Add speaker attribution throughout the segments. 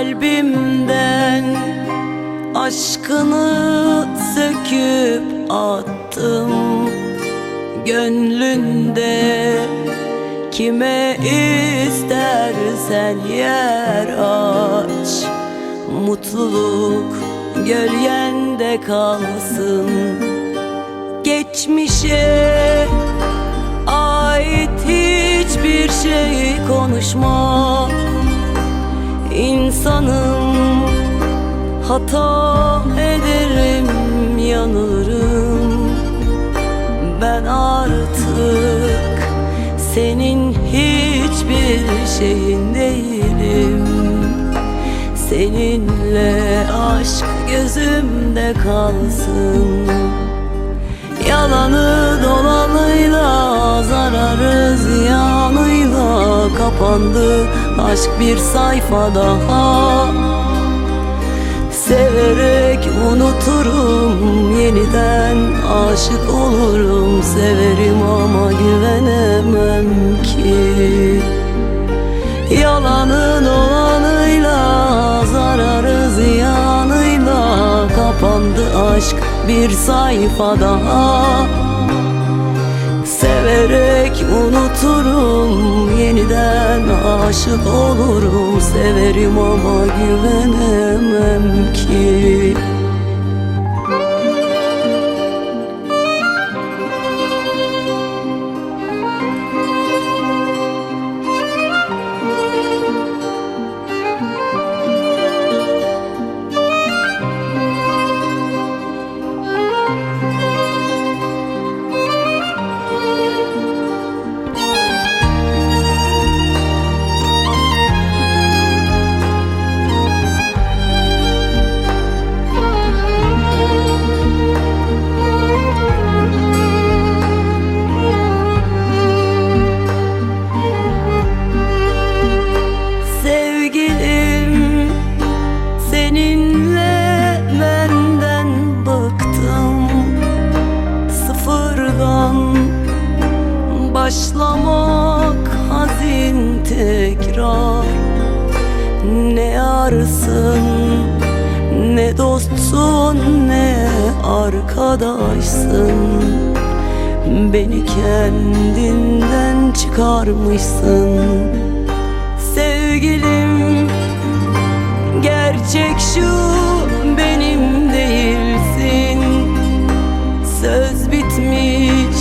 Speaker 1: Kalbimden aşkını söküp attım. Gönlünde kime istersen yer aç. Mutluluk gölgende kalsın. Geçmişe ait hiçbir şey konuşma İnsanım. Hata ederim yanılırım. Ben artık senin hiçbir şeyin değilim. Seninle aşk gözümde kalsın. Yalanı dolanıyla zararı ziyanıyla kapandı aşk bir sayfa daha. Severek unuturum yeniden aşık olurum. Severim ama güvenemem ki. Yalanı dolanıyla zararı ziyanıyla kapandı aşk bir sayfa daha. Severek unuturum aşık olurum Severim ama güvenemem ki seninle benden bıktım. Sıfırdan başlamak hazin tekrar. Ne yarsın ne dostsun ne arkadaşsın. Beni kendinden çıkarmışsın. Sevgilim Gerçek şu benim değilsin. Söz bitmiş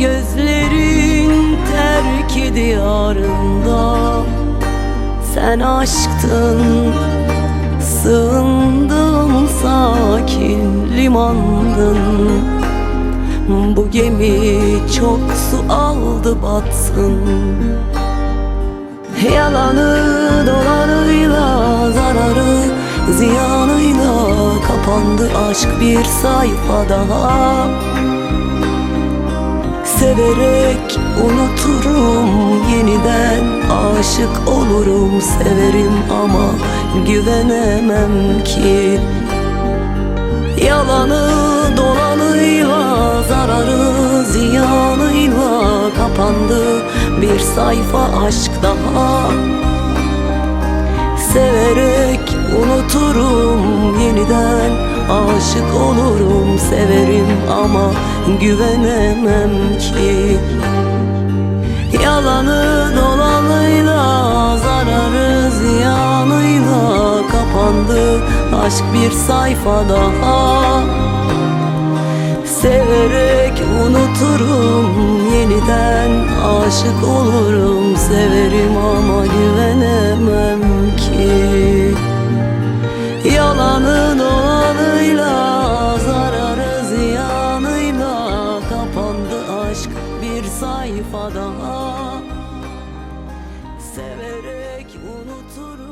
Speaker 1: Gözlerin terk diyarında Sen aşktın Sığındım sakin limandın. Bu gemi çok su aldı batsın Yalanı dolanıyla zararı ziyanıyla kapandı aşk bir sayfa daha. Severek unuturum yeniden aşık olurum severim ama güvenemem ki. Yalanı dolanıyla zararı ziyanıyla kapandı bir sayfa aşk daha. Severek unuturum yeniden aşık olurum severim ama güvenemem ki. Yalanı dolanıyla zararı ziyanıyla kapandı aşk bir sayfa daha. Severek unuturum aşık olurum Severim ama güvenemem ki. Yalanın olanıyla Zararı ziyanıyla Kapandı aşk bir sayfa daha Severek unuturum.